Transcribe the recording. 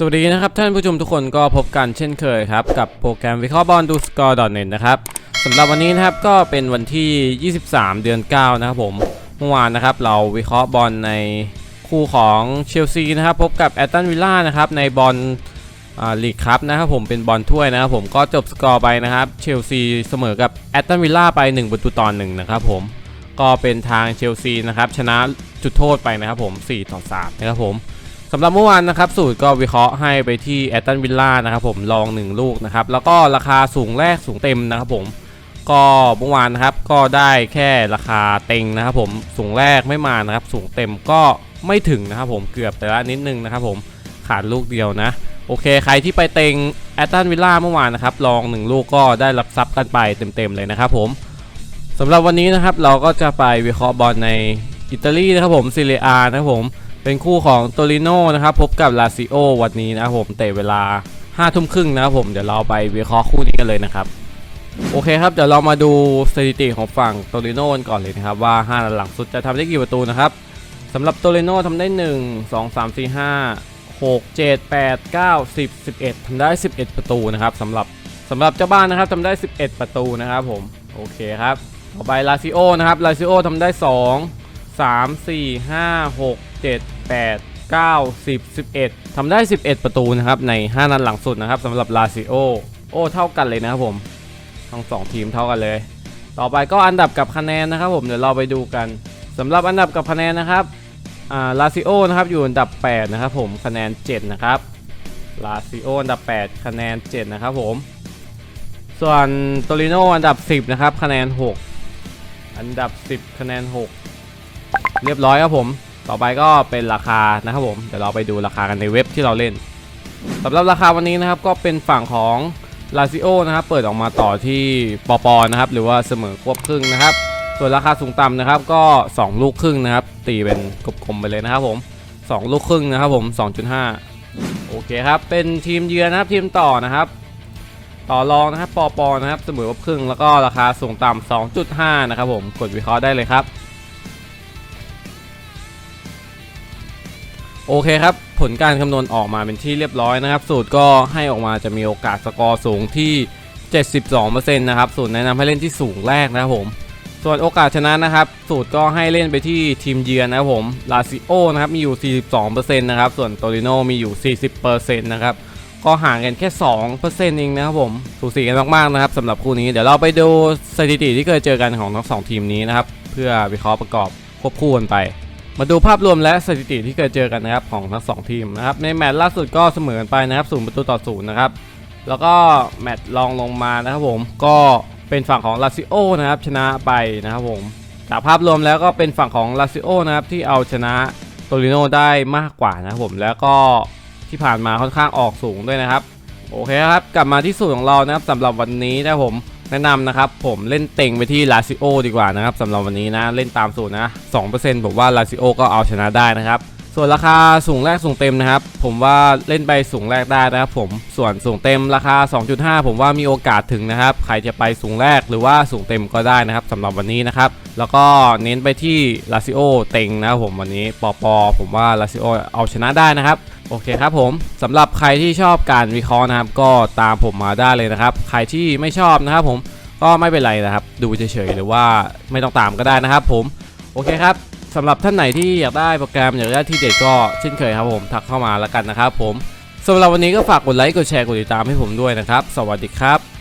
สวัสดีนะครับท่านผู้ชมทุกคนก็พบกันเช่นเคยครับ กับโปรแกรมวิเคราะห์บอลดูสกอร์ดอทเน็ตนะครับสำหรับวันนี้นะครับก็เป็นวันที่ 23 เดือน 9 นะครับผมเมื่อวานนะครับเราวิเคราะห์บอลในคู่ของเชลซีนะครับพบกับแอตตันวิลล่านะครับในบอลลีกครับนะครับผมเป็นบอลถ้วยนะครับผมก็จบสกอร์ไปนะครับเชลซีเสมอกับแอตตันวิลล่าไป1ประตูต่อ1นะครับผมก็เป็นทางเชลซีนะครับชนะจุดโทษไปนะครับผม4ต่อ3นะครับผม สำหรับเมื่อวานนะครับสูตรก็วิเคราะห์ให้ไปที่แอตตันวิลล่านะครับผมลอง 1 ลูกนะครับ แล้วก็ราคาสูงแรกสูงเต็มนะครับผมก็เมื่อวานนะครับก็ได้แค่ราคาเต็งนะครับผมสูงแรกไม่มานะครับ สูงเต็มก็ไม่ถึงนะครับผมเกือบแต่ละนิดนึงนะครับผมขาดลูกเดียวนะ โอเคใครที่ไปเต็งแอตตันวิลล่าเมื่อวานนะครับลอง 1 ลูกก็ได้รับทรัพย์กันไปเต็มๆเลยนะครับผมสำหรับวันนี้นะครับเราก็จะไปวิเคราะห์บอลในอิตาลีนะครับผมซีเรียนะครับผม เป็นคู่ของโตริโนนะครับพบกับลาซิโอวันนี้นะครับผมเตะเวลา5ทุ่มครึ่งนะครับผมเดี๋ยวเราไปวิเคราะห์คู่นี้กันเลยนะครับ โอเคครับเดี๋ยวเรามาดูสถิติของฝั่งโตริโนก่อนเลยนะครับว่า5นัดหลังสุดจะทำได้กี่ประตูนะครับสำหรับโตริโนทำได้ 1 2 3 4 5 6 7 8 9 10 11ทำได้ 11 ประตูนะครับสำหรับสำหรับเจ้าบ้านนะครับทำได้ 11 ประตูนะครับผมโอเคครับต่อไปลาซิโอนะครับลาซิโอทำได้ 2 3 4 5 6 7 8 9 10 11ทำได้ 11 ประตูนะครับใน 5 นัดหลังสุดนะครับสำหรับลาซิโอโอ้เท่ากันเลยนะครับผมทั้งสองทีมเท่ากันเลย ต่อไปก็อันดับกับคะแนนนะครับผมเดี๋ยวเราไปดูกันสำหรับอันดับกับคะแนนนะครับลาซิโอนะครับอยู่อันดับ 8 นะครับผมคะแนน 7 นะครับลาซิโออันดับ 8 คะแนน 7 นะครับผม ส่วนโตริโนอันดับ 10 นะครับ คะแนน 6 อันดับ 10 คะแนน 6 เรียบร้อยครับผม ต่อไปก็เป็นราคานะครับผม เดี๋ยวเราไปดูราคากันในเว็บที่เราเล่นสำหรับราคาวันนี้นะครับก็เป็นฝั่งของลาซิโอนะครับเปิดออกมาต่อที่ปอปอนะครับหรือว่าเสมอควบครึ่งนะครับ ส่วนราคาสูงต่ำนะครับก็ 2 ลูกครึ่งนะครับ ตีเป็นกลมๆไปเลยนะครับผม 2 ลูกครึ่งนะครับผม 2.5 โอเคครับเป็นทีมเยือนนะครับทีมต่อนะครับ ต่อรองนะครับปอปอนะครับเสมอควบครึ่งแล้วก็ราคาสูงต่ำ2.5 นะครับผมกดวิเคราะห์ได้เลยครับ โอเคครับ ผลการคำนวณออกมาเป็นที่เรียบร้อยนะครับ สูตรก็ให้ออกมาจะมีโอกาสสกอร์สูงที่ 72%นะครับสูตรแนะนำให้เล่นที่สูงแรกนะครับผม ส่วนโอกาสชนะนะครับ สูตรก็ให้เล่นไปที่ทีมเยือนนะครับผมลาซิโอนะครับมีอยู่ 42%นะครับส่วนโตริโนมีอยู่ 40%นะครับก็ห่างกันแค่ 2%เองนะครับผมสูสีกันมากๆนะครับสำหรับคู่นี้เดี๋ยวเราไปดูสถิติที่เคยเจอกันของทั้งสองทีมนี้นะครับเพื่อวิเคราะห์ประกอบควบคู่กันไป มาดูภาพรวมและสถิติที่เคยเจอกันนะครับของทั้งสองทีมนะครับในแมตช์ล่าสุดก็เสมอกันไปนะครับศูนย์ประตูต่อศูนย์นะครับแล้วก็แมตช์รองลงมานะครับผมก็เป็นฝั่งของลาซิโอนะครับชนะไปนะครับผมจากภาพรวมแล้วก็เป็นฝั่งของลาซิโอนะครับที่เอาชนะโตริโนได้มากกว่านะครับผมแล้วก็ที่ผ่านมาค่อนข้างออกสูงด้วยนะครับ โอเคครับ กลับมาที่สูตรของเรานะครับสำหรับวันนี้นะครับผม แนะนำนะครับผมเล่นเต็งไปที่ลาซิโอดีกว่านะครับสำหรับวันนี้นะเล่นตามสูตรนะ 2%ผมว่าลาซิโอก็เอาชนะได้นะครับ ส่วนราคาสูงแรกสูงเต็มนะครับ ผมว่าเล่นไปสูงแรกได้นะครับผมส่วนสูงเต็มราคา 2.5 ผมว่ามีโอกาสถึงนะครับ ใครจะไปสูงแรกหรือว่าสูงเต็มก็ได้นะครับสำหรับวันนี้นะครับแล้วก็เน้นไปที่ลาซิโอเต็งนะครับผมวันนี้ปอปอผมว่าลาซิโอเอาชนะได้นะครับ โอเคครับผมสำหรับใครที่ชอบการวิเคราะห์นะครับก็ตามผมมาได้เลยนะครับ ใครที่ไม่ชอบนะครับผมก็ไม่เป็นไรนะครับ ดูเฉยๆหรือว่าไม่ต้องตามก็ได้นะครับ ผมโอเคครับสำหรับท่านไหนที่อยากได้โปรแกรมอยากได้ที่เด็ดก็เช่นเคยครับผมทักเข้ามาแล้วกันนะครับ ผมสำหรับวันนี้ก็ฝากกดไลค์กดแชร์กดติดตามให้ผมด้วยนะครับ สวัสดีครับ